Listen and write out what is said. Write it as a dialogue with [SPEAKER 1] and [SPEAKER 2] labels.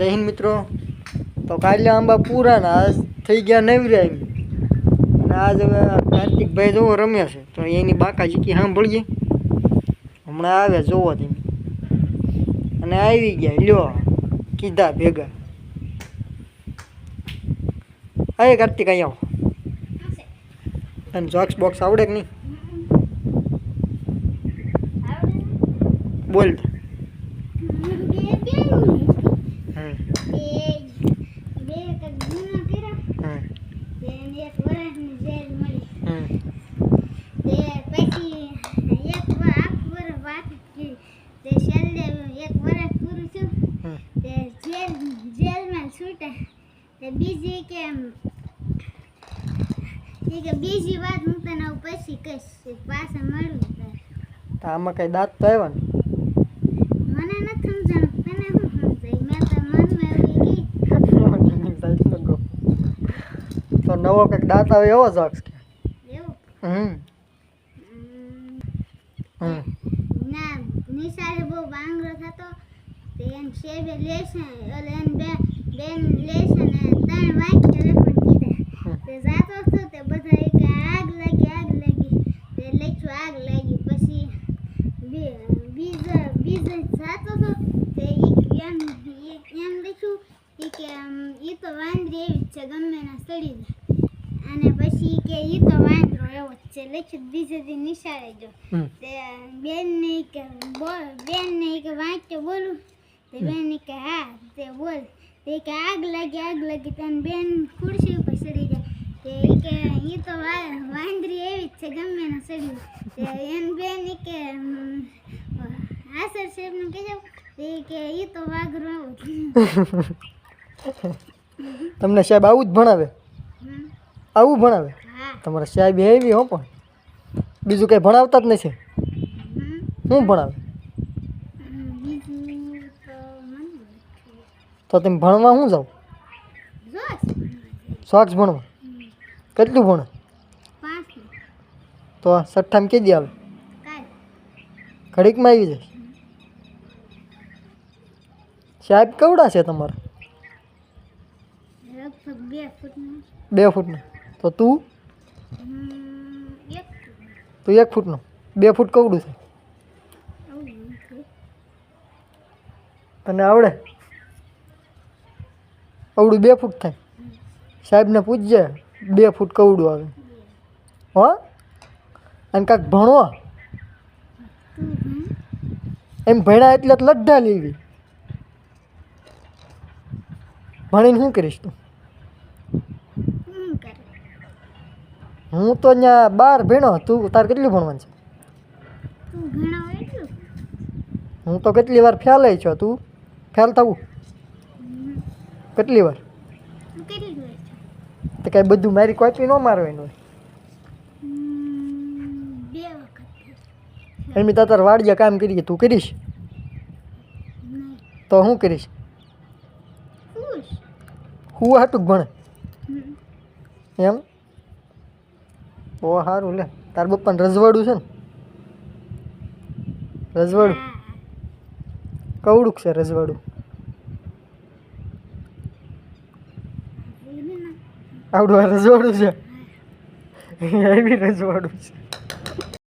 [SPEAKER 1] જય હિન્દ મિત્રો. તો કાલે આંબા પૂરા ને આજ થઈ ગયા નવરા એમ અને આજ હવે કાર્તિકભાઈ જોવો રમ્યા છે. તો એની બાકાજી કી સાંભળીએ. હમણાં આવ્યા જોવો તમે. અને આવી ગયા, લ્યો, કીધા ભેગા. અરે કાર્તિક, અહીંયા આવો. તને જોક્સ બોક્સ આવડે કે નહીં? બોલ. હમ
[SPEAKER 2] બીજી કે ઈ કે બીજી વાત હું તને પછી કહીશ. પાછા મળું.
[SPEAKER 1] તો આમાં કઈ દાંત તો આવ્યા ને?
[SPEAKER 2] મને નથી સમજાણું. તને શું સમજાય? મેં તો મનમાં એવી કીધું.
[SPEAKER 1] તો નવો કંઈક દાંત આવે એવો જોક્સ કે? હમ.
[SPEAKER 2] હમ. ના નિશાળે બહુ બાંગરો થતો. તે એન શેબે લેશે ઓલે એન બે બેન લેશે ને ત્રણ વાક્ય લખવા કીધા તે જાતો હતો તે બધા કે આગ લાગી આગ લાગી તે લખ્યું આગ લાગી પછી બી- બીજો બીજો જાતો હતો તે ઈ તો વાંદરી એવી છે ગમે ના સડી જાય અને પછી કે ઈ તો વાંદરો એવો જ છે લખ્યું બીજે દી નિશાળે જો તે બેન ને કે બોલ બેન ને કે વાંચ્યો બોલું તે બેન ને કે હા તે બોલ. તે કે આગ લાગી આગ લાગી તને બેન ખુરશી ઉપર ચડી જાય તે કે એ તો વાંદરી એવી જ છે ગમે ને જાય તે એન બેન કે આસર સાહેબનું કહેજો. તે કે એ તો વાઘરો
[SPEAKER 1] તમને સાહેબ આવું જ ભણાવે? આવું ભણાવે?
[SPEAKER 2] હા.
[SPEAKER 1] તમારા સાહેબ એવી હો પણ. બીજું કંઈ ભણાવતા જ નથી.
[SPEAKER 2] હું
[SPEAKER 1] શું ભણાવે
[SPEAKER 2] હમ, બીજું તો મને નથી.
[SPEAKER 1] તો તમે ભણવા શું જાઓ?
[SPEAKER 2] સ્વાક્ષ
[SPEAKER 1] શોખ ભણવા. કેટલું ભણે? તો આ કે કેદી આવે? ઘડીકમાં આવી જાય? સાહેબ કેવડા છે તમારા?
[SPEAKER 2] બે ફૂટના.
[SPEAKER 1] તો તું? તું એક ફૂટનો. બે ફૂટ કવડું છે. તને આવડે? કવડું બે ફૂટ થાય. સાહેબને પૂછજે બે ફૂટ કવડું આવે. હો? અને કાંઈક ભણવા એમ ભણ્યા એટલે તો લડ્ડા લેવી. ભણીને શું કરીશ તું? હું તો અહીંયા બાર ભણો તું તાર કેટલું ભણવાનું છે? હું તો કેટલી વાર ફેલાય છો તું? ફેલ થવું. કેટલી વાર?
[SPEAKER 2] તું
[SPEAKER 1] કાંઈ બધું મારી કોપી ન મારવાનું હોય. એમ તાર વાડિયા કામ કરી તું કરીશ? તો હું કરીશ? હું હાટું ભણે. એમ? ઓ સારું લે. તાર પપ્પાને રજવાડું છે ને? રજવાડું? કવડુંક છે રજવાડું
[SPEAKER 2] એવું ના.
[SPEAKER 1] આવડું આ રજવાડું છે. એવી રજવાડું છે.